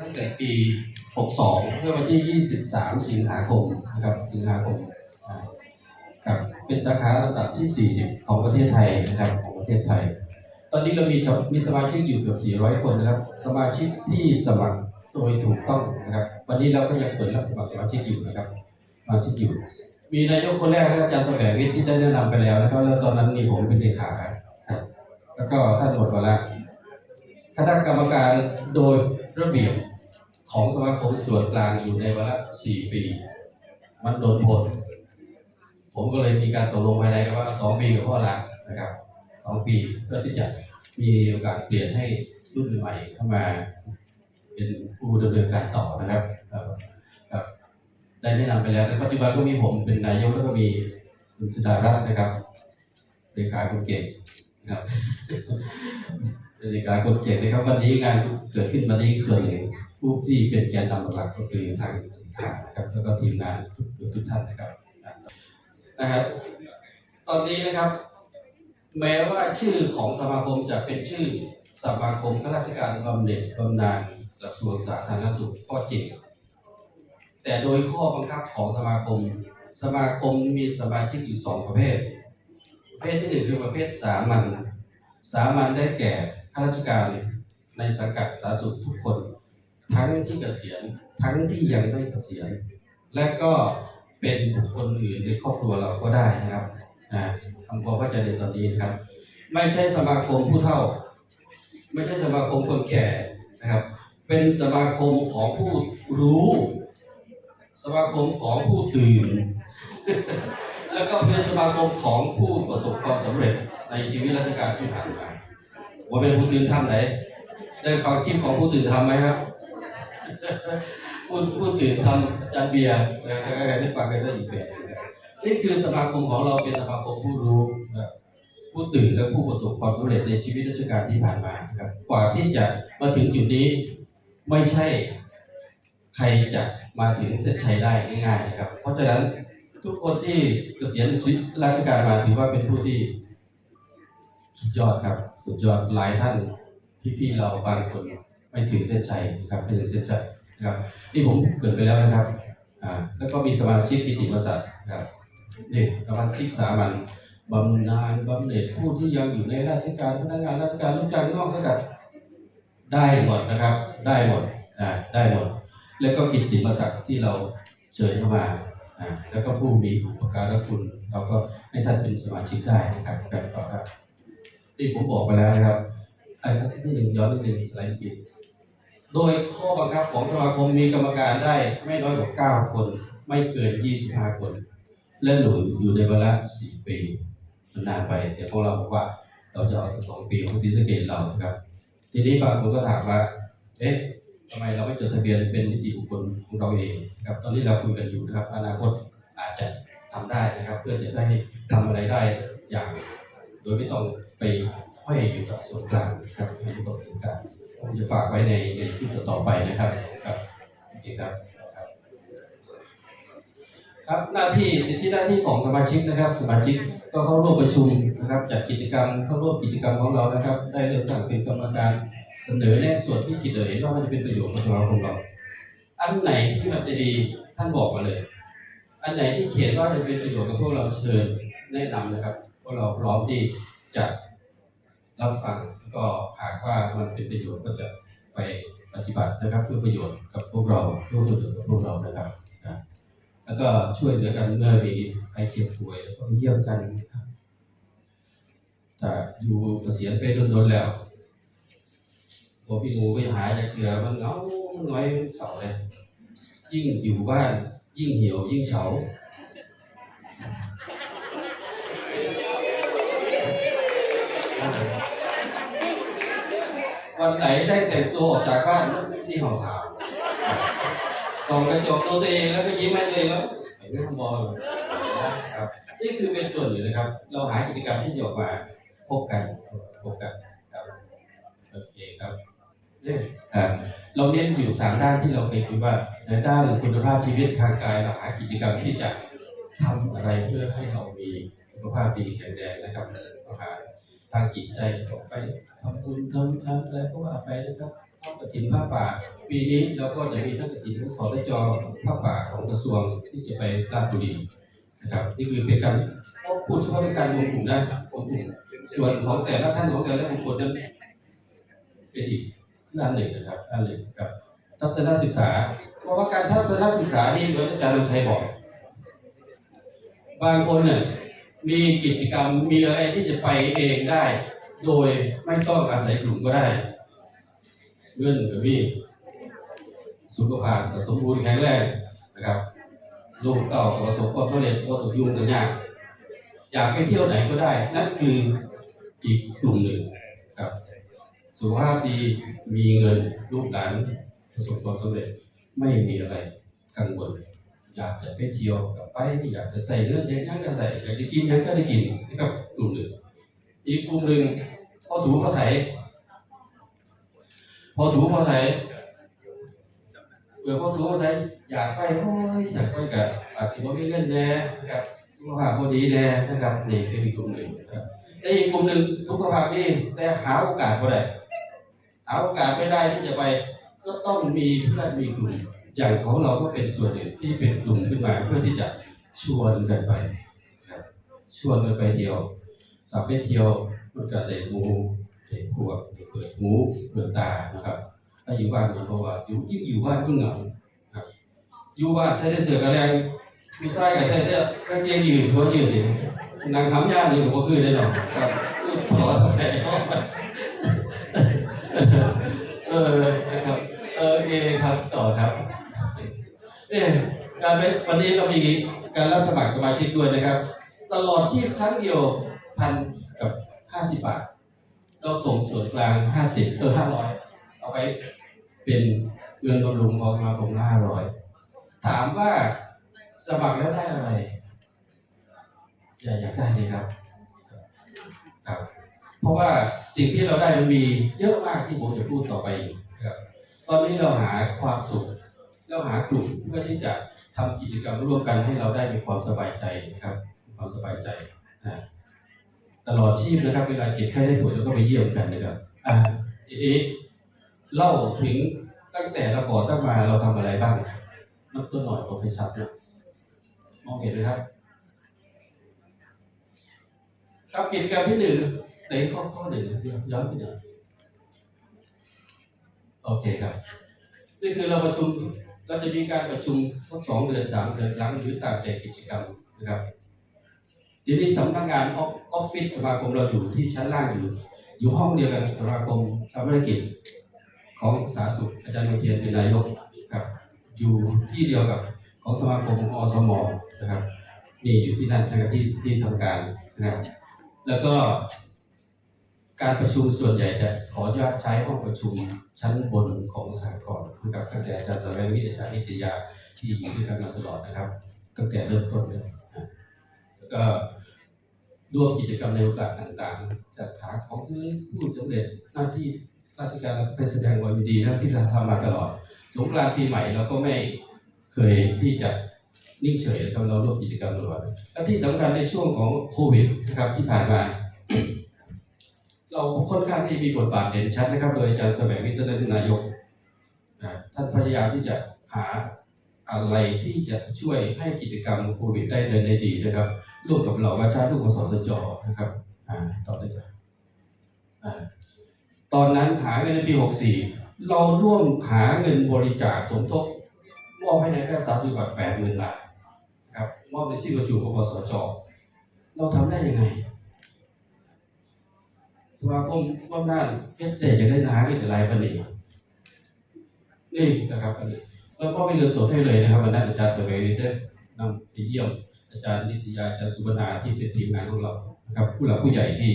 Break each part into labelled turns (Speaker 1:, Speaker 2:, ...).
Speaker 1: ตั้งแต่ปี 62 เมื่อวันที่ 23 สิงหาคมนะครับสิงหาคมครับเป็นสาขาระดับที่ 40 ของประเทศไทยนะครับของประเทศไทย ตอนนี้เรามีมีสมาชิกอยู่เกือบ 400 คนนะครับ สมาชิกที่สมัครโดยถูกต้องนะครับ วันนี้เราก็ยังเปิดรับสมัครสมาชิกอยู่นะครับสมาชิกอยู่ มีนายกคนแรกครับอาจารย์แสวงวิทย์ที่ได้แนะนำไปแล้วนะครับแล้วตอนนั้นนี่ผมเป็นเลขาแล้วก็ท่านหมดวาระคณะกรรมการโดยระเบียบ ของสมาคมส่วนกลางอยู่ในวาระสี่ปี มันโดนพ้นผมก็เลยมีการตกลงภายในกันว่าสองปีกับพ่อละนะครับสองปีเพื่อที่จะมีโอกาสเปลี่ยนให้รุ่นใหม่เข้ามา เป็นผู้ดำเนินการต่อนะครับครับได้แนะนำไปแล้วแต่ปัจจุบันก็มีผมเป็นนายกแล้วก็มีคุณสุดารัตน์นะครับเลขาคนเก่งนะครับเลขาคนเก่งนะครับวันนี้งานเกิดขึ้นวันนี้ส่วนหนึ่ง ผู้ที่เป็นแกนนำหลักก็คือทางเลขานะครับแล้วก็ทีมงานทุกทุกท่านนะครับนะครับ ตอนนี้นะครับ แม้ว่าชื่อของสมาคมจะเป็นชื่อสมาคมข้าราชการบำเหน็จบำนาญกระทรวงสาธารณสุขก็จริงแต่โดยข้อบังคับของสมาคม สมาคมมีสมาชิกอยู่สองประเภท ประเภทที่หนึ่งคือประเภทสามัญสามัญได้แก่ข้าราชการในสังกัดสาธารณสุขทุกคน ทั้งที่เกษียณทั้งที่ยังไม่เกษียณและก็เป็นบุคคลอื่นในครอบครัวเราก็ได้นะครับอ่าทำความเข้าใจในตอนนี้นะครับ ไม่ใช่สมาคมผู้เฒ่า ไม่ใช่สมาคมคนแก่นะครับ เป็นสมาคมของผู้รู้ สมาคมของผู้ตื่น แล้วก็เป็นสมาคมของผู้ประสบความสำเร็จในชีวิตราชการที่ผ่านมาว่าเป็นผู้ตื่นทำไหนได้ฟังคลิปของผู้ตื่นทำไหมครับ ผู้ผู้ตื่นทำจันเบียร์นะครับได้ฟังกันได้อีกแบบนี่คือสมาคมของเราเป็นสมาคมผู้รู้ผู้ตื่นและผู้ประสบความสำเร็จในชีวิตราชการที่ผ่านมาครับกว่าที่จะมาถึงจุดนี้ไม่ใช่ใครจะมาถึงเส้นชัยได้ง่ายๆนะครับ เพราะฉะนั้นทุกคนที่เกษียณชีวิตราชการมาถือว่าเป็นผู้ที่สุดยอดครับ สุดยอดหลายท่านพี่ๆเราบางคน ไม่ถึงเส้นชัยนะครับไม่ถึงเส้นชัยนะครับนี่ผมเกิดไปแล้วนะครับอ่าแล้วก็มีสมาชิกกิติมศักดิ์นะครับนี่สมาชิกสามัญบำนาญบำเหน็จผู้ที่ยังอยู่ในราชการพนักงานราชการลูกจ้างนอกสังกัดได้หมดนะครับ ได้หมดอ่าได้หมด แล้วก็กิตติมศักดิ์ที่เราเชิญเข้ามาอ่าแล้วก็ผู้มีอุปการะคุณ เราก็ให้ท่านเป็นสมาชิกได้นะครับแบบต่อครับที่ผมบอกไปแล้วนะครับไอ้ที่หนึ่งย้อนนิดหนึ่งสไลด์ปิด โดยข้อบังคับของสมาคมมีกรรมการได้ไม่น้อยกว่า 9 คน ไม่เกิน 25 คน และหนูอยู่ในเวลา4ปีมันนานไปแต่พวกเราบอกว่าเราจะเอาสองปีของศรีสะเกดเรานะครับ ทีนี้บางคนก็ถามว่าเอ๊ะทำไมเราไม่จดทะเบียนเป็นนิติบุคคลของเราเองครับ ตอนนี้เราคุยกันอยู่นะครับ อนาคตอาจจะทำได้นะครับ เพื่อจะได้ทำอะไรได้อย่าง โดยไม่ต้องไปห้อยอยู่กับส่วนกลางครับให้อยู่กับส่วนกลาง ผมจะฝากไว้ในในคลิปต่อไปนะครับครับโอเคครับครับหน้าที่สิทธิหน้าที่ของสมาชิกนะครับ สมาชิกก็เข้าร่วมประชุมนะครับจัดกิจกรรมเข้าร่วมกิจกรรมของเรานะครับ ได้เลือกตั้งเป็นกรรมการเสนอแนะส่วนที่คิดเห็นว่ามันจะเป็นประโยชน์กับสมาคมเรา อันไหนที่มันจะดีท่านบอกมาเลย อันไหนที่เขียนว่าจะเป็นประโยชน์กับพวกเราเชิญแนะนำนะครับพวกเราพร้อมที่จะ รับฟังก็หากว่ามันเป็นประโยชน์ก็จะไปปฏิบัตินะครับ เพื่อประโยชน์กับพวกเราเพื่อประโยชน์กับพวกเรานะครับนะแล้วก็ช่วยเหลือกันเมื่อมีใครเจ็บป่วยก็เยี่ยมกันนะครับแต่อยู่เกษียณไปโดนๆแล้วพอพี่หมูไปหายจากเกลือมันเงามันน้อยเฉาเลยยิ่งอยู่บ้านยิ่งเหี่ยวยิ่งเฉา ไหนได้แต่งตัวออกจากบ้านแล้วสีหอมขาวส่องกระจกตัวเองแล้วก็ยิ้มให้เล้วไอ้เรื่องบอลนะครับนี่คือเป็นส่วนหนึ่งนะครับ เราหากิจกรรมที่จะออกมาพบกันพบกันครับโอเคครับเนี่ยเราเน้นอยู่สามด้านที่เราเคยคุยว่าในด้านคุณภาพชีวิตทางกายเราหากิจกรรมที่จะทำอะไรเพื่อให้เรามีสุขภาพดีแข็งแรงนะครับเราหา ทางจิตใจออกไปทำบุญทำทำอะไรก็ว่าไปนะครับทอดกระถินผ้าป่า ปีนี้เราก็จะมีทั้งกระถินทั้งสอนจอผ้าป่าของกระทรวงที่จะไปราชบุรีนะครับ นี่คือเป็นการพูดเฉพาะในการรวมกลุ่มได้รวมกลุ่มส่วนของแต่ละท่านของแต่ละบุคคลนั้นเป็นอีกด้านหนึ่งนะครับด้านหนึ่งครับทัศนศึกษา เพราะว่าการทัศนศึกษานี่เหมือนอาจารย์ลำชัยบอก บางคนเนี่ย มีกิจกรรมมีอะไรที่จะไปเองได้ โดยไม่ต้องอาศัยกลุ่มก็ได้เงินกับมีสุขภาพสมบูรณ์แข็งแรงนะครับลูกเต่าประสบความสำเร็จก็ตกยุ่งกันยากอยากไปเที่ยวไหนก็ได้ นั่นคืออีกกลุ่มหนึ่งครับสุขภาพดีมีเงินลูกหลานประสบความสำเร็จไม่มีอะไรกังวล อยากจะไปเที่ยวกับไปอยากจะใส่เลือดเย็นยังก็ใส่อยากจะกินยังก็ได้กินนะครับกลุ่มหนึ่งอีกกลุ่มหนึ่งพอถูพอไถพอถูพอไถเมื่อพอถูพอไถอยากไปโอ้ยอยากไปกับอาจจะไม่มีเงินแน่นะครับสุขภาพพอดีแน่นะครับนี่เป็นอีกกลุ่มหนึ่งนะครับแต่อีกกลุ่มหนึ่งสุขภาพดีแต่หาโอกาสไม่ได้หาโอกาสไม่ได้ที่จะไป ก็ต้องมีเพื่อนมีกลุ่ม อย่างของเราก็เป็นส่วนหนึ่งที่เป็นกลุ่มขึ้นมาเพื่อที่จะชวนกันไปชวนกันไปเที่ยวกลับไปเที่ยวมันก็ได้หมูได้พวกได้เปิดหูเปิดตานะครับถ้าอยู่บ้านก็เพราะว่าอยู่ยิ่งอยู่บ้านยิ่งเหงาครับ อยู่บ้านใช้ได้เสือกระแรงมีไส้กับใช้ได้กางเกงยืดหัวยืดนี่นางคำย่านนี่ผมก็คือได้หรอกครับขอทำไมเออนะครับเออโอเคครับต่อครับ เนี่ยการเป็นวันนี้เรามีการรับสมัครสมาชิกด้วยนะครับ ตลอดที่ครั้งเดียวพันกับห้าสิบบาท เราส่งส่วนกลางห้าสิบเออห้าร้อยเอาไปเป็นเงินบำรุงของสมาคมละห้าร้อยถามว่าสมัครแล้วได้อะไร อยากอยากได้เลยครับครับ เพราะว่าสิ่งที่เราได้มันมีเยอะมากที่ผมจะพูดต่อไปครับ ตอนนี้เราหาความสุข เราหากลุ่มเพื่อที่จะทำกิจกรรมร่วมกันให้เราได้มีความสบายใจนะครับความสบายใจนะตลอดชีพนะครับ เวลาเจ็บไข้ได้ป่วยเราก็ไปเยี่ยมกันนะครับอ่าทีนี้เล่าถึงตั้งแต่เราก่อตั้งมาเราทำอะไรบ้างนับตัวหน่อยผมไปซับนะมองเห็นไหมครับครับกิจกรรมที่หนึ่งในข้อข้อหนึ่งย้อนไปหน่อยโอเคครับ นี่คือเราประชุม เราจะมีการประชุมทุกสองเดือนสามเดือนครั้งหรือตามแต่กิจกรรมนะครับทีนี้สำนักงานออฟฟิศสมาคมเราอยู่ที่ชั้นล่างอยู่ อยู่ห้องเดียวกันสมาคมทำธุรกิจของสาธารณสุขอาจารย์มเทียนเป็นนายกครับ อยู่ที่เดียวกับของสมาคมอสมนะครับนี่อยู่ที่นั่นนะครับที่ที่ทำการนะครับแล้วก็ การประชุมส่วนใหญ่จะขออนุญาตใช้ห้องประชุมชั้นบนของสหกรณ์นะครับตั้งแต่อาจารย์สมัยวิทยานิตยาที่อยู่ด้วยกันมาตลอดนะครับ ตั้งแต่เริ่มต้นเลยแล้วก็ร่วมกิจกรรมในโอกาสต่างๆ จัดหาของที่ผู้สำเร็จหน้าที่ราชการไปแสดงความยินดีนะที่เราทำมาตลอด สงกรานต์ปีใหม่เราก็ไม่เคยที่จะนิ่งเฉยนะครับเราร่วมกิจกรรมตลอดและที่สำคัญในช่วงของโควิดนะครับที่ผ่านมา เราค่อนข้างที่มีบทบาทเด่นชัดนะครับ โดยอาจารย์แสวงวิทย์ท่านนายกท่านพยายามที่จะหาอะไรที่จะช่วยให้กิจกรรมโควิดได้เดินได้ดีนะครับร่วมกับเราอาจารย์ลูกของสสจนะครับต่อเลยจ้ะตอนนั้นหาเงินในปี 64 เราร่วมหาเงินบริจาคสมทบมอบให้ในแพทย์สาธารณสุขแบบ8 0,000บาทครับมอบในชื่อประชุมของบสจเราทำได้ยังไง สมาคมว่ามนาเพชรเดชจะได้นาให้หลายปันนี้นี่นะครับอันนี้เราก็ไม่เงินสดให้เลยนะครับวันนั้นอาจารย์สมัยนี้ได้นำไปเยี่ยม อาจารย์นิตยาอาจารย์สุบรรณาที่เป็นทีมงานของเรานะครับ ผู้หลักผู้ใหญ่ที่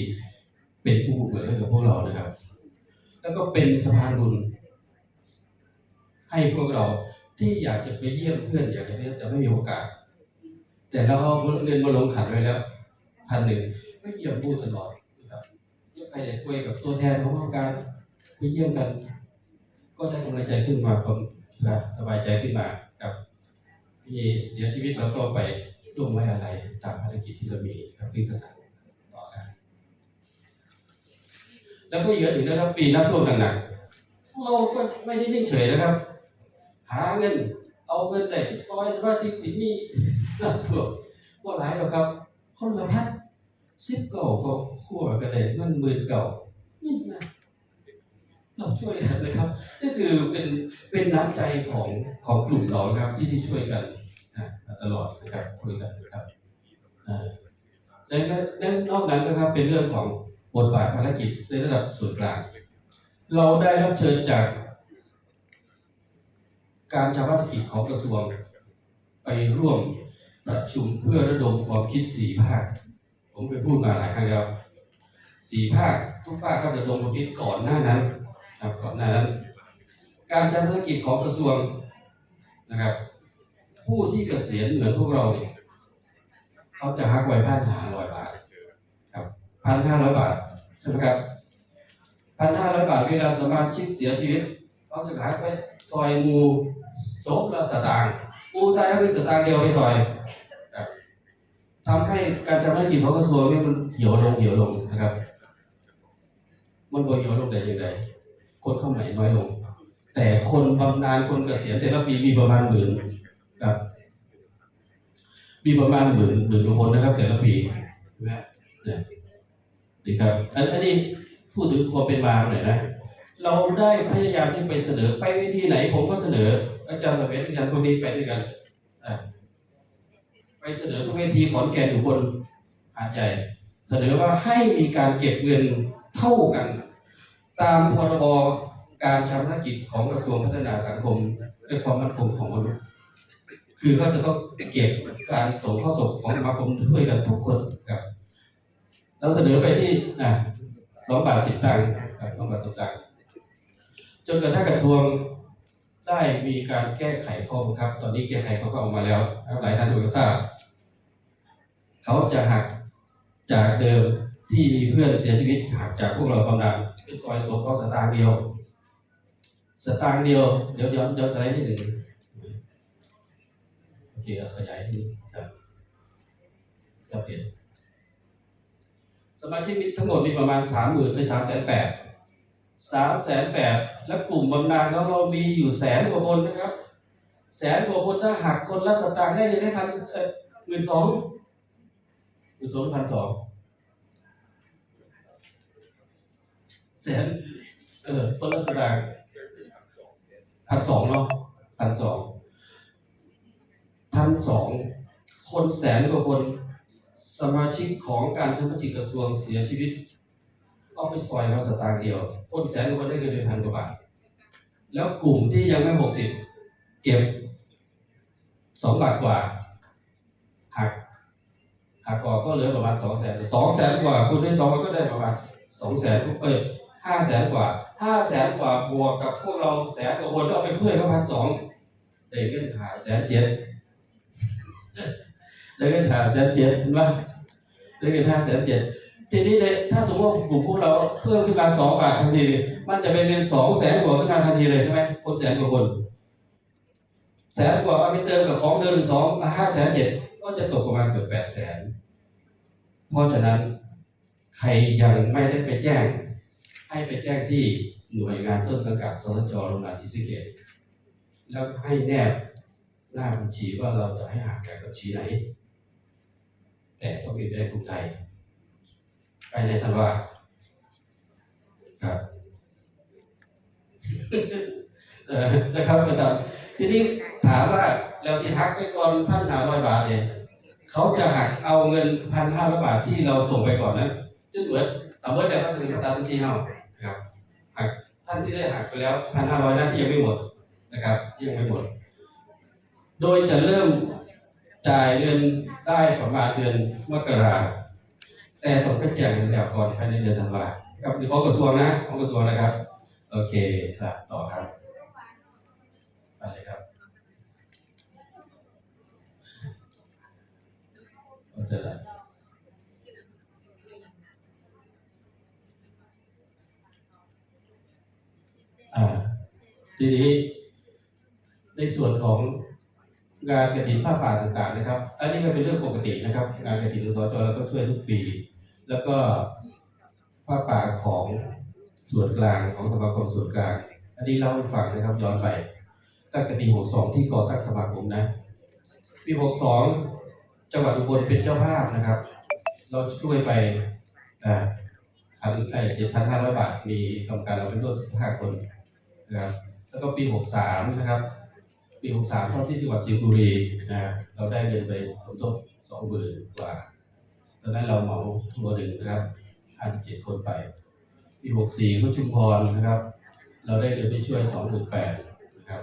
Speaker 1: เป็นผู้เปิดให้กับพวกเรานะครับ แล้วก็เป็นสะพานบุญให้พวกเราที่อยากจะไปเยี่ยมเพื่อนอยากจะเนี้ยแต่ไม่มีโอกาส แต่เราเอาเงินมาลงขันไว้แล้วพันหนึ่งไม่เยี่ยมพูดตลอด รับเยี่ยมใครอยากคุยกับตัวแทนขององค์การไปเยี่ยมกัน ก็ได้กำลังใจขึ้นมาความสบายใจขึ้นมาครับมีเสียชีวิตแล้วก็ไปร่วมไว้อะไรตามภารกิจที่เรามีครับที่ต่างๆต่อกันแล้วก็อีกอันหนึ่งนะครับ ปีน้ำท่วมหนักๆเราก็ไม่ได้นิ่งเฉยนะครับ หาเงิน เอาเงินไหนไปซอยสมาชิกที่นี่น้ำท่วมว่าหลายหรอกครับ คนละพันสิบเก่าก็ ขั้วกันเลยเงินหมื่นเก่านี่นะเราช่วยกันนะครับนี่คือเป็นเป็นน้ำใจของของกลุ่มเรานะครับที่ที่ช่วยกันนะตลอดนะครับคุยกันนะครับอ่าและและนอกนั้นนะครับเป็นเรื่องของบทบาทภารกิจในระดับส่วนกลาง เราได้รับเชิญจาก การชาวบ้านกิจของกระทรวง ไปร่วมประชุมเพื่อระดมความคิดสี่ภาค ผมเคยพูดมาหลายครั้งแล้ว สี่ภาคทุกภาคก็จะระดมความคิดก่อนหน้านั้นครับก่อนหน้านั้น การชาวบ้านกิจของกระทรวงนะครับ ผู้ที่เกษียณเหมือนพวกเราเนี่ยเขาจะหักไว้พันห้าร้อยบาทครับพันห้าร้อยบาทใช่ไหมครับพันห้าร้อยบาทเวลาสมาชิกเสียชีวิตเขาจะหักไปซอยงูศพละสตางค์งูตายก็เป็นสตางค์เดียวไปซอยครับทำให้การชำรกิจของกระทรวงนี่มันเหี่ยวลงเหี่ยวลงนะครับ มันบ่เหี่ยลงได้ยังไงคนเข้าใหม่น้อยลง แต่คนบำนาญคนเกษียณแต่ละปีมีประมาณหมื่นครับมีประมาณหมื่นหมื่นกว่าคนนะครับ แต่ละปีใช่ไหมเนี่ยดีครับอันอันนี้พูดถึงความเป็นมาหน่อยนะเราได้พยายามที่ไปเสนอไปวิธีไหน ผมก็เสนอ อาจารย์สมัยอาจารย์คนนี้ไปด้วยกันไปเสนอทุกเวทีขอนแก่นอยู่บนหาดใหญ่เสนอว่าให้มีการเก็บเงินเท่ากัน ตามพรบการชำระกิจของกระทรวงพัฒนาสังคมและความมั่นคงของมนุษย์คือเขาจะต้องเก็บการส่งข้อศพของสมาคมด้วยกันทุกคนครับเราเสนอไปที่อะสองบาทสิบตังค์ครับสองบาทสิบตังค์จนกระทั่งกระทรวงได้มีการแก้ไขข้อบังคับ ตอนนี้แก้ไขเขาก็ออกมาแล้วหลายท่านคงจะทราบเขาจะหักจากเดิมที่มีเพื่อนเสียชีวิตหักจากพวกเราบำนาญ เป็นซอยศพเขาสตางค์เดียว สตางค์เดียว เดี๋ยวย้อนย้อนสไลด์นิดหนึ่งโอเคขยายนิดนึงครับจะเห็นสมาชิกมีทั้งหมดมีประมาณสามหมื่นไปสามแสนแปดสามแสนแปดและกลุ่มบำนาญของเรามีอยู่แสนกว่าคนนะครับ แสนกว่าคนถ้าหักคนละสตางค์ได้เลยได้พันเออหมื่นสองหมื่นสองพันสอง แสนเออคนละสตางพันสองเนาะพันสองพันสองคนแสนกว่าคนสมาชิกของการชำระจิตกระทรวงเสียชีวิต ก็ไปซอยเขาสตางค์เดียว คนแสนกว่าคนได้เงินเดือนพันกว่าบาท แล้วกลุ่มที่ยังไม่หกสิบเก็บสองบาทกว่าหักหักออกก็เหลือประมาณสองแสนสองแสนกว่าคุณได้สองก็ได้ประมาณสองแสนเอ้ย ห้าแสนกว่าห้าแสนกว่าบวกกับพวกเราแสนกว่าคนเอาไปเพื่อนก็พันสองได้เงินหาแสนเจ็ดได้เงินหาแสนเจ็ดเห็นปะได้เงินห้าแสนเจ็ดทีนี้เนี่ยถ้าสมมติว่ากลุ่มพวกเราเพิ่มขึ้นมาสองบาททันทีเนี่ยมันจะเป็นเงินสองแสนกว่าขึ้นมาทันทีเลยใช่ไหมคนแสนกว่าคน แสนกว่าเอาไปเติมกับของเดิมสองห้าแสนเจ็ดก็จะตกประมาณเกือบแปดแสนเพราะฉะนั้นใครยังไม่ได้ไปแจ้ง ให้ไปแจ้งที่หน่วยงานต้นสังกัดสตจโรงงานศรีสะเกษแล้วให้แนบหน้าบัญชีว่าเราจะให้หักจากบัญชีไหน แต่ต้องเป็นได้กรุงไทยไปในธันวาครับนะครับอาจารย์ทีนี้ถามว่าแล้วที่หักไปก่อนพันห้าร้อยบาทเนี่ยเขาจะหักเอาเงินพันห้าร้อยบาทที่เราส่งไปก่อนนั้นจึงเหมือนเอาเมื่อแต่ก็จะเป็นตามบัญชีเฮา ท่านที่ได้หักไปแล้วพันห้าร้อยนะที่ยังไม่หมดนะครับยังไม่หมด โดยจะเริ่มจ่ายเงินได้ประมาณเดือนมกราแต่ต้องไปแจกเงินแล้วก่อนภายในเดือนธันวาครับของกระทรวงนะของกระทรวงนะครับ โอเคครับต่อครับไปเลยครับเอาเจแล้วอ่า ทีนี้ในส่วนของงานกระถินผ้าป่าต่างๆนะครับ อันนี้ก็เป็นเรื่องปกตินะครับ งานกระถินสจเราก็ช่วยทุกปี แล้วก็ผ้าป่าของส่วนกลางของสมาคมส่วนกลาง อันนี้เล่าให้ฟังนะครับย้อนไป ตั้งแต่ปี62 ที่ก่อตั้งสมาคมนะ ปี 62 จังหวัดอุบลเป็นเจ้าภาพนะครับ เราช่วยไปอ่าพันไอ้เจ็ดพันห้าร้อยบาท มีกรรมการเราเป็นร่วมสิบห้าคน นะครับแล้วก็ปี 63 นะครับ ปี 63เข้าที่จังหวัดสิงห์บุรีนะเราได้เงินไปสมทบสองหมื่นกว่าตอนนั้นเราเหมาทัวร์หนึ่งนะครับ57คนไป ปี 64 ก็ชุมพรนะครับ เราได้เงินไปช่วย2 8 0 0 0นะครับ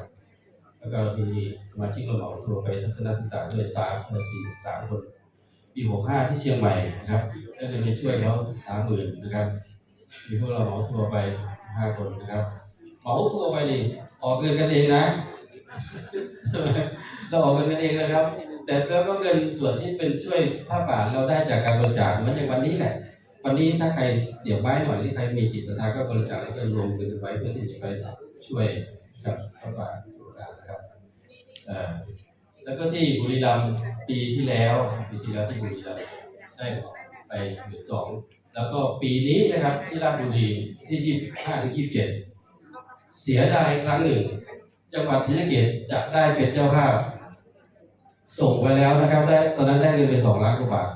Speaker 1: แล้วก็มีสมาชิกเราเหมาทัวร์ไปทัศนศึกษาด้วยสตาฟ43คน ปี 65 ที่เชียงใหม่นะครับได้เงินไปช่วยเขา30,000นะครับมีพวกเราเหมาทัวร์ไป5คนนะครับ เหมาทัวไปนี่ออกเงินกันเองนะเราออกเงินกันเองนะครับ แต่แล้วก็เงินส่วนที่เป็นช่วยผ้าป่าเราได้จากการบริจาคเหมือนอย่างวันนี้แหละ วันนี้ถ้าใครเสียบไม้หน่อยหรือใครมีจิตศรัทธาก็บริจาคแล้วก็รวมเงินไว้เพื่อที่จะไปช่วยกับพระป่าสุขานนะครับแล้วก็ที่บุรีรัมย์ปีที่แล้วปีที่แล้วที่บุรีรัมย์ได้ไปหมื่นสองแล้วก็ปีนี้นะครับที่ราชบุรีที่ยี่สิบห้าถึงยี่สิบเจ็ด เสียดายครั้งหนึ่ง จังหวัดศรีสะเกษจะได้เป็นเจ้าภาพ ส่งไปแล้วนะครับ ได้ตอนนั้นได้เงินไปสองล้านกว่าบาท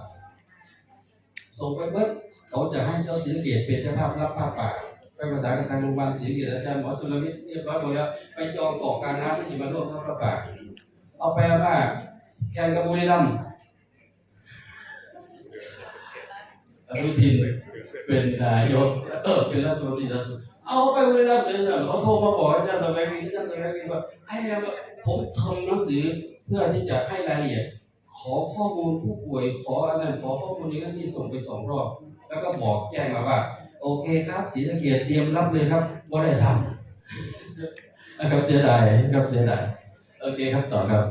Speaker 1: ส่งไปเมื่อเขาจะให้เจ้าศรีสะเกษเป็นเจ้าภาพรับผ้าป่าไปประสานกับทางโรงพยาบาลศรีสะเกษอาจารย์หมอสุรวิทย์เรียบร้อยหมดแล้วไปจองกาะกางน้ำที่จะมาร่วมรับผ้าป่าเอาไปเอามาแข่งกับบุรีรัมย์อนุทินเป็นนายกเออเป็นรัฐมนตรีนะ เอาไปบุรีรัมย์เลยนเขาโทรมาบอกอาจารย์สมัยนี้อาจารย์สมัยนี้ว่าให้ผมทำหนังสือเพื่อที่จะให้รายละเอียด ขอข้อมูลผู้ป่วย ขออันนั้นขอข้อมูลนี้นั่นนี่ส่งไปสองรอบ แล้วก็บอกแจ้งมาว่า โอเคครับศรีสะเกียรเตรียมรับเลยครับว่าได้ซ้ำนะครับเสียดายครับเสียดายโอเคครับต่อครับ